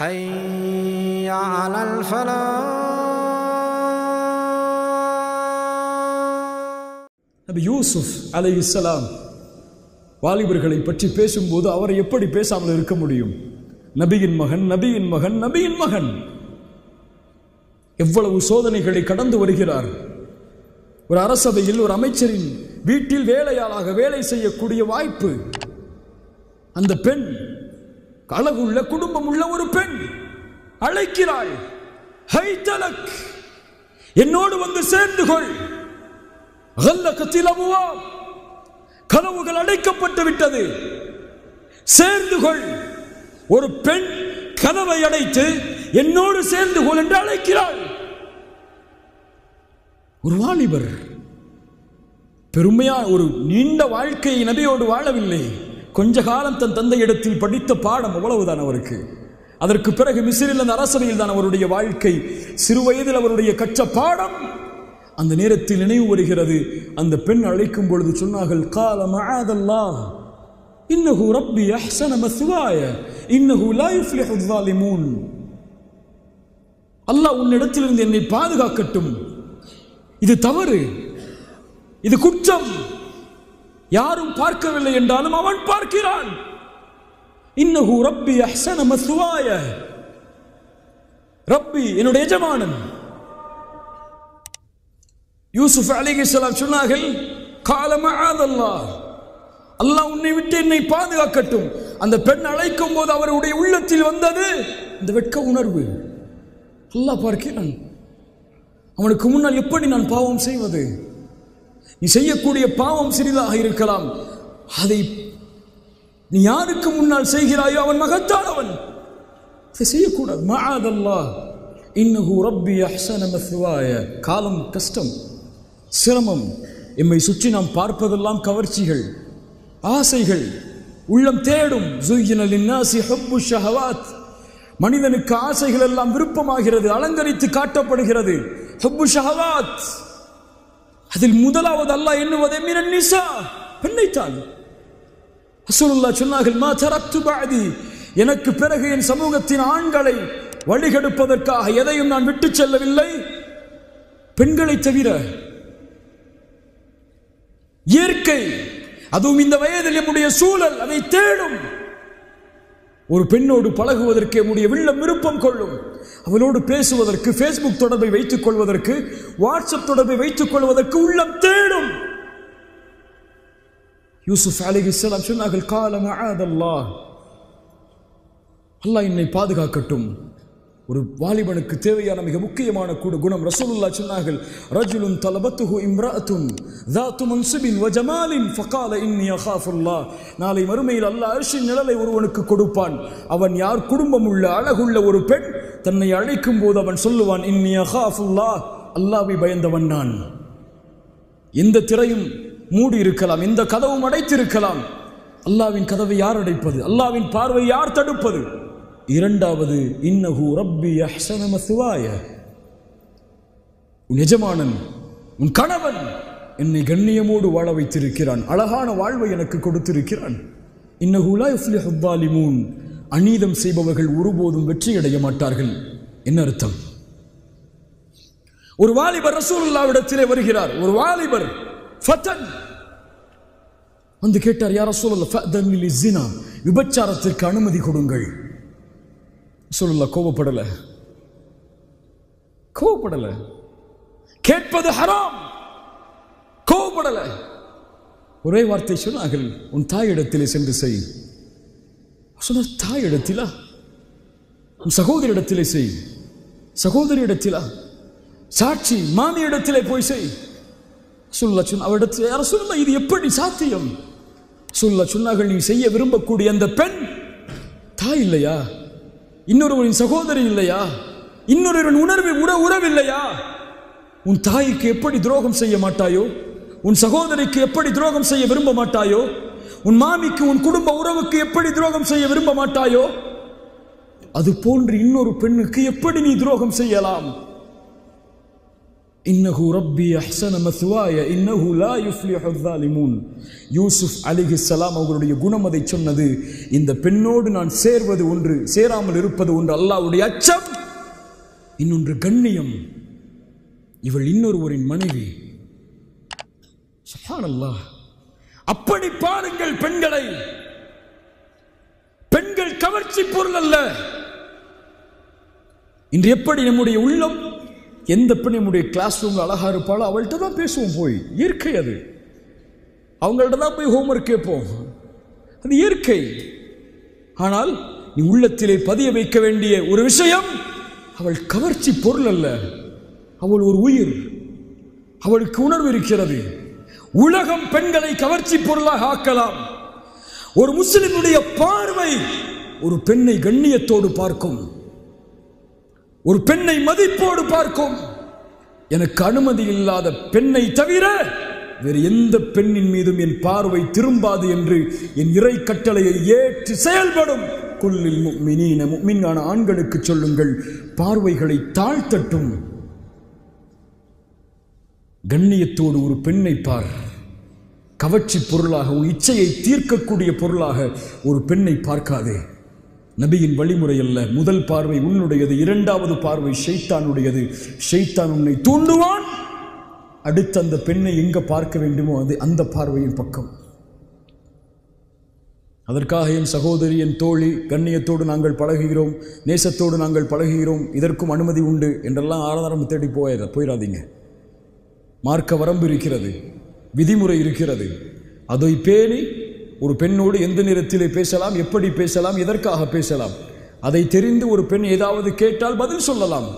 حي على الفلاح நபி யூசுப் அலைஹிஸ்ஸலாம் வாலிபர்களை பற்றி பேசும்போது அவரை எப்படி பேசாமல் இருக்க முடியும் நபியின் மகன் நபியின் மகன் நபியின் மகன் எவ்வளவு சோதனைகளை கடந்து வருகிறார் ஒரு அரசவையில் ஒரு அமைச்சரின் வீட்டில் வேலையாளாக வேலை செய்யக்கூடிய வாய்ப்பு அந்த பெண் அழகுள்ள குடும்பம் உள்ள ஒரு பெண் அழைக்கிறாள் ஹை தலக் என்னோடு வந்து சேர்ந்து கொள் கல்லகத்தில் கதவுகள் அடைக்கப்பட்டு விட்டது. சேர்ந்து கொள் ஒரு பெண் கதவை அடைத்து என்னோடு சேர்ந்து கொள் என்று அழைக்கிறாள். ஒரு வாலிபர் பெருமையா ஒரு நீண்ட வாழ்க்கையை நபியோடு வாழவில்லை. கொஞ்ச காலம் தன் தந்தை இடத்தில் படித்த பாடம் அவ்வளவுதான் அவருக்கு. அதற்கு பிறகு மிசிறில் அந்த அரசவையில் தான் அவருடைய வாழ்க்கை சிறுவயதில் அவருடைய கற்ற பாடம் அந்த நேரத்தில் நினைவு வருகிறது. அந்த பெண் அழைக்கும் பொழுது சொன்னார்கள் கால மகாதல்லா இன்னகு ரப்பி அஹ்சன இன்னகு லைஃப் லிஹுதாலிமூன் அல்லாஹ் உன்னிடத்திலிருந்து என்னை பாதுகாக்கட்டும். இது தவறு. இது குற்றம். யாரும் பார்க்கவில்லை என்றாலும் அவன் பார்க்கிறான். இன்னஹு ரப்பி அஹ்சன மஸ்வாய. ரப்பி என்னுடைய எஜமானன். யூசுப் அலிகிஸ்லாம் சொன்னார்கள் காலமாதல்லாஹ் அல்லாஹ் உன்னை விட்டு என்னை பாதுகாக்கட்டும். அந்த பெண் அழைக்கும் போது அவருடைய உள்ளத்தில் வந்தது இந்த வெட்க உணர்வு. அல்லாஹ் பார்க்கிறான். அவனுக்கு முன்னால் எப்படி நான் பாவம் செய்வது? நீ செய்யக்கூடிய பாவம் சிறிதாக இருக்கலாம். அதை நீ யாருக்கு முன்னால் செய்கிறாயோ அவன் மகத்தானவன். அதை செய்யக்கூடாது. மஆதல்லாஹ் இன்னஹு ரப்பி அஹ்ஸன மஸ்வாய. காலம் கஷ்டம் சிரமம். எம்மை சுற்றி நாம் பார்ப்பதெல்லாம் கவர்ச்சிகள் ஆசைகள். உள்ளம் தேடும். ஜுய்யின லின்னாசி ஷஹவாத். மனிதனுக்கு ஆசைகள் எல்லாம் விருப்பமாகிறது அலங்கரித்து காட்டப்படுகிறது. ஹப்பு ஷஹவாத். அதில் முதலாவது அல்லாஹ் எண்ணுவதே மினன் நிசா பெண்ணைத்தான் ரசூலுல்லாஹ் சொன்னார்கள் மா தரக்து பஅதி. எனக்கு பிறகு என் சமூகத்தின் ஆண்களை வழிகெடுப்பதற்காக எதையும் நான் விட்டுச் செல்லவில்லை. பெண்களை தவிர இயற்கை அதுவும் இந்த வயதில் நம்முடைய சூழல் அதை தேடும். ஒரு பெண்ணோடு பழகுவதற்கு நம்முடைய வில்லம் விருப்பம் கொள்ளும். அவளோடு பேசுவதற்கு ஃபேஸ்புக் தொடர்பை வைத்துக் கொள்வதற்கு வாட்ஸ்அப் தொடர்பை வைத்துக் கொள்வதற்கு உள்ளம் தேடும். யூசுப் அலிஹிஸ்லாம் சொன்னார்கள் காலம் அல்லாஹ் அல்லாஹ் என்னை பாதுகாக்கட்டும். ஒரு வாலிபனுக்கு தேவையான மிக முக்கியமான கூட குணம் ரசூலுல்லா சொன்னார்கள். ரஜுலுன் தலபத்துஹு இம்ராத்தும் தாத்து மன்சுபின் வஜமாலின் ஃபகால இன்னி அஹாஃபுல்லா நாளை மறுமையில் அல்லாஹ் அரிசின் நிழலை ஒருவனுக்கு கொடுப்பான். அவன் யார் குடும்பம் உள்ள அழகுள்ள ஒரு பெண் தன்னை அழைக்கும் போது அவன் சொல்லுவான் இன்னி அஹாஃபுல்லா அல்லாவை பயந்தவன் நான். எந்த திரையும் மூடி இருக்கலாம் எந்த கதவும் அடைத்திருக்கலாம். அல்லாவின் கதவை யார் அடைப்பது? அல்லாவின் பார்வை யார் தடுப்பது? இரண்டாவது இன்னஹு ரப்பி அஹ்சனம சிவாய உன் எஜமானன் உன் கணவன் என்னை கண்ணியமோடு வாழ வைத்திருக்கிறான். அழகான வாழ்வை எனக்கு கொடுத்திருக்கிறான். இன்னகுலா இஃப்லிஹாலிமூன் அநீதம் செய்பவர்கள் ஒருபோதும் வெற்றியடைய மாட்டார்கள். என்ன அர்த்தம்? ஒரு வாலிபர் ரசூலுல்லாவிடத்திலே வருகிறார். ஒரு வாலிபர் வந்து கேட்டார் யார் ரசூலுல்லா ஃபதன் விபச்சாரத்திற்கு அனுமதி கொடுங்கள். சொல்லல கோபப்படல. கோபப்படல. கேட்பது ஹராம். கோபப்படல. ஒரே வார்த்தை சொன்னார்கள் உன் தாயிடத்திலே சென்று செய். சொன்ன தாயிடத்திலா? உன் சகோதரிடத்திலே செய். சகோதரியிடத்திலா? சாட்சி மாமியிடத்திலே போய் செய். சொல்ல சொன்ன அவரிடத்தில் யார சொல்ல இது எப்படி சாத்தியம்? சொல்ல சொன்னார்கள் நீ செய்ய விரும்பக்கூடிய அந்த பெண் தாய் இல்லையா? இன்னொருவரின் சகோதரி இல்லையா? இன்னொருவரின் உணர்வு உற உறவில்லையா? உன் தாய்க்கு எப்படி துரோகம் செய்ய மாட்டாயோ? உன் சகோதரிக்கு எப்படி துரோகம் செய்ய விரும்ப மாட்டாயோ? உன் மாமிக்கு உன் குடும்ப உறவுக்கு எப்படி துரோகம் செய்ய விரும்ப மாட்டாயோ? அது போன்று இன்னொரு பெண்ணுக்கு எப்படி நீ துரோகம் செய்யலாம்? இன்னஹு ரப்பி அஹ்சன மத்வாய இன்னஹு லா யுஃப்லிஹு ஸாலிமூன் யூசுஃப் அலிஹிஸ்ஸலாம் அவர்களுடைய குணம் அதை சொன்னது இந்த பெண்ணோடு நான் சேர்வது ஒன்று சேராமல் இருப்பது ஒன்று அல்லாஹ்வுடைய அச்சம். இன்னொன்று கண்ணியம். இவள் இன்னொருவரின் மனைவி. சுப்ஹானல்லாஹ் அப்படி பாருங்கள் பெண்களை. பெண்கள் கவர்ச்சி பொருள் அல்ல. இன்று எப்படி நம்முடைய உள்ளம் எந்த பெண் நம்முடைய கிளாஸ் ரூமில் அழகா இருப்பாளோ அவள்கிட்ட தான் பேசுவோம் போய். இயற்கை அது. அவங்கள்ட்ட தான் போய் ஹோம்ஒர்க் கேட்போம். அது இயற்கை. ஆனால் நீ உள்ளத்திலே பதிய வைக்க வேண்டிய ஒரு விஷயம் அவள் கவர்ச்சி பொருள் அல்ல. அவள் ஒரு உயிர். அவளுக்கு உணர்வு இருக்கிறது. உலகம் பெண்களை கவர்ச்சி பொருளாக ஆக்கலாம். ஒரு முஸ்லிமுடைய பார்வை ஒரு பெண்ணை கண்ணியத்தோடு பார்க்கும். ஒரு பெண்ணை மதிப்போடு பார்க்கும். எனக்கு அனுமதி இல்லாத பெண்ணை தவிர வேறு எந்த பெண்ணின் மீதும் என் பார்வை திரும்பாது என்று என் இறை கட்டளையை ஏற்று செயல்படும். கொல்லில் முக்மினீன முக்மினான ஆண்களுக்கு சொல்லுங்கள் பார்வைகளை தாழ்த்தட்டும். கண்ணியத்தோடு ஒரு பெண்ணை பார். கவர்ச்சி பொருளாக உன் இச்சையை தீர்க்கக்கூடிய பொருளாக ஒரு பெண்ணை பார்க்காதே. நபியின் வழிமுறை அல்ல. முதல் பார்வை உன்னுடையது இரண்டாவது பார்வை ஷைத்தானுடையது. ஷைத்தான் உன்னை தூண்டுவான். அடுத்து அந்த பெண்ணை எங்கே பார்க்க வேண்டுமோ அது அந்த பார்வையின் பக்கம். அதற்காக என் சகோதரி என் தோழி கண்ணியத்தோடு நாங்கள் பழகுகிறோம் நேசத்தோடு நாங்கள் பழகுகிறோம் இதற்கும் அனுமதி உண்டு என்றெல்லாம் ஆதாரம் தேடி போயிட போயிடாதீங்க மார்க்க வரம்பு இருக்கிறது விதிமுறை இருக்கிறது. அதை பேணி ஒரு பெண்ணோடு எந்த நேரத்திலே பேசலாம் எப்படி பேசலாம் எதற்காக பேசலாம்? அதை தெரிந்து ஒரு பெண் ஏதாவது கேட்டால் பதில் சொல்லலாம்.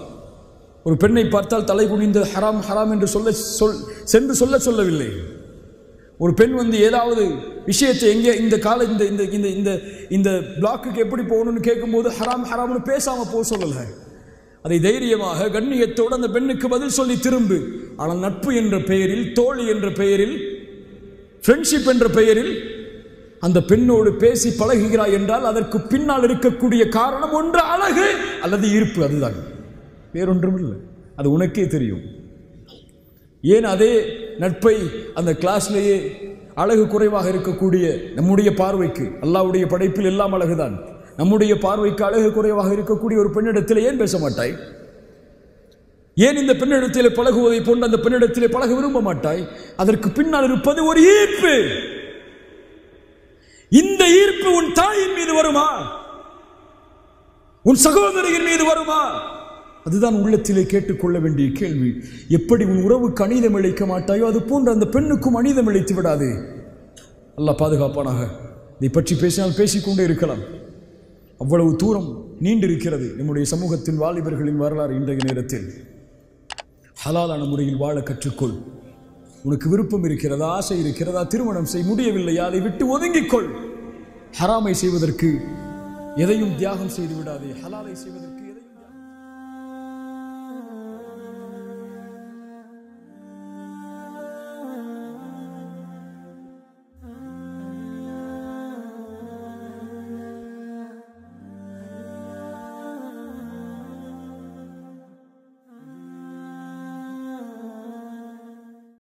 ஒரு பெண்ணை பார்த்தால் தலை குனிந்து ஹராம் ஹராம் என்று சொல்ல சொல் சென்று சொல்ல சொல்லவில்லை. ஒரு பெண் வந்து ஏதாவது விஷயத்தை எங்கே இந்த கால இந்த இந்த இந்த இந்த இந்த பிளாக்குக்கு எப்படி போகணும்னு கேட்கும்போது ஹராம் ஹராம்னு பேசாமல் போக சொல்லலை. அதை தைரியமாக கண்ணியத்தோடு அந்த பெண்ணுக்கு பதில் சொல்லி திரும்பு. ஆனால் நட்பு என்ற பெயரில் தோழி என்ற பெயரில் ஃப்ரெண்ட்ஷிப் என்ற பெயரில் அந்த பெண்ணோடு பேசி பழகுகிறாய் என்றால் அதற்கு பின்னால் இருக்கக்கூடிய காரணம் ஒன்று அழகு அல்லது இருப்பு அதுதான். வேறொன்றும் இல்லை. அது உனக்கே தெரியும். ஏன் அதே நட்பை அந்த கிளாஸ்லேயே அழகு குறைவாக இருக்கக்கூடிய நம்முடைய பார்வைக்கு அல்லாவுடைய படைப்பில் எல்லாம் அழகுதான். நம்முடைய பார்வைக்கு அழகு குறைவாக இருக்கக்கூடிய ஒரு பெண்ணிடத்தில் ஏன் பேச மாட்டாய்? ஏன் இந்த பெண்ணிடத்தில் பழகுவதை போன்று அந்த பெண்ணிடத்தில் பழக விரும்ப மாட்டாய்? அதற்கு பின்னால் இருப்பது ஒரு ஈர்ப்பு. இந்த ஈர்ப்பு உன் தாயின் மீது வருமா? உன் சகோதரியின் மீது வருமா? அதுதான் உள்ளத்திலே கேட்டுக்கொள்ள வேண்டிய கேள்வி. எப்படி உன் உறவுக்கு அநீதம் இழைக்க மாட்டாயோ? அது போன்ற அந்த பெண்ணுக்கும் அநீதம் இழைத்து விடாது. அல்ல பாதுகாப்பானாக. இதை பற்றி பேசினால் பேசிக்கொண்டே இருக்கலாம். அவ்வளவு தூரம் நீண்டிருக்கிறது நம்முடைய சமூகத்தின் வாலிபர்களின் வரலாறு இன்றைய நேரத்தில். ஹலாலான முறையில் வாழ கற்றுக்கொள். உனக்கு விருப்பம் இருக்கிறதா ஆசை இருக்கிறதா திருமணம் செய் முடியவில்லையா அதை விட்டு ஒதுங்கிக்கொள். ஹராமை செய்வதற்கு எதையும் தியாகம் செய்து விடாதே ஹலாலை செய்வதற்கு